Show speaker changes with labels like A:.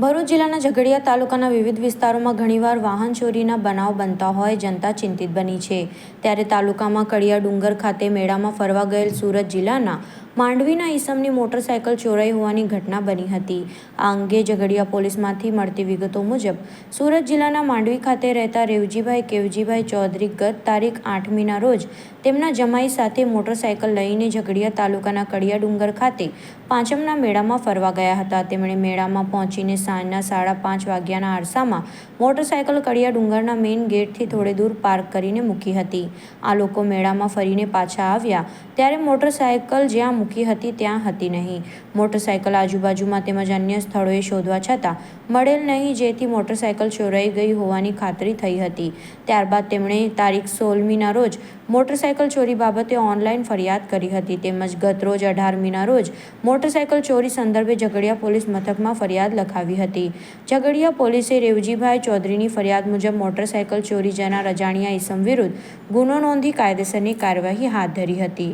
A: ભરૂચ જિલ્લાના ઝઘડિયા તાલુકાના વિવિધ વિસ્તારોમાં ઘણીવાર વાહન ચોરીના બનાવ બનતા હોય જનતા ચિંતિત બની છે. ત્યારે તાલુકામાં કડિયા ડુંગર ખાતે મેળામાં ફરવા ગયેલ સુરત જિલ્લાના માંડવીના ઈસમની મોટરસાયકલ ચોરાઈ હોવાની ઘટના બની હતી. આ અંગે ઝઘડિયા પોલીસમાંથી મળતી વિગતો મુજબ, સુરત જિલ્લાના માંડવી ખાતે રહેતા રેવજીભાઈ કેવજીભાઈ ચૌધરી ગત તારીખ આઠમીના રોજ તેમના જમાઈ સાથે મોટરસાયકલ લઈને ઝઘડિયા તાલુકાના કડિયા ડુંગર ખાતે પાંચમના મેળામાં ફરવા ગયા હતા. તેમણે મેળામાં પહોંચીને સાંજના સાડા પાંચ વાગ્યાના આરસામાં મોટરસાયકલ કડિયા ડુંગરના મેઇન ગેટથી થોડે દૂર પાર્ક કરીને મૂકી હતી. આ લોકો મેળામાં ફરીને પાછા આવ્યા, ત્યારે મોટરસાયકલ જ્યાં મૂકી હતી, ત્યાં હતી નહીં. મોટરસાયકલ આજુબાજુમાં તેમજ અન્ય સ્થળોએ શોધવા છતાં મળેલ નહીં, જેથી મોટરસાયકલ ચોરાઈ ગઈ હોવાની ખાતરી થઈ હતી. ત્યારબાદ તેમણે તારીખ સોળમીના રોજ મોટરસાયકલ ચોરી બાબતે ઓનલાઈન ફરિયાદ કરી હતી. તેમજ ગત રોજ અઢારમીના રોજ મોટરસાયકલ ચોરી સંદર્ભે ઝઘડિયા પોલીસ મથકમાં ફરિયાદ લખાવી હતી. ઝઘડિયા પોલીસે રેવજીભાઈ ચૌધરીની ફરિયાદ મુજબ મોટરસાયકલ ચોરી જનાર અજાણ્યા ઈસમ વિરુદ્ધ ગુનો નોંધી કાયદેસરની કાર્યવાહી હાથ ધરી હતી.